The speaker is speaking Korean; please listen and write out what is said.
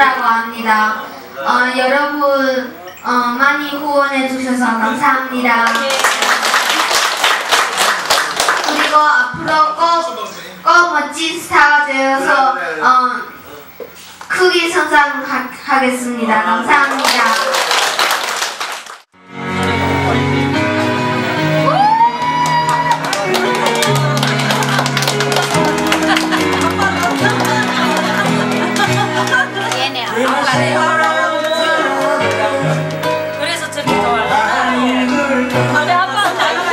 이진우라고 합니다. 어, 여러분 어, 많이 후원해 주셔서 감사합니다. 그리고 앞으로 꼭, 꼭 멋진 스타가 되어서 어, 크게 성장하겠습니다. 감사합니다. 네네 아빠네 그래서 좋아해 우리 아빠는 나이가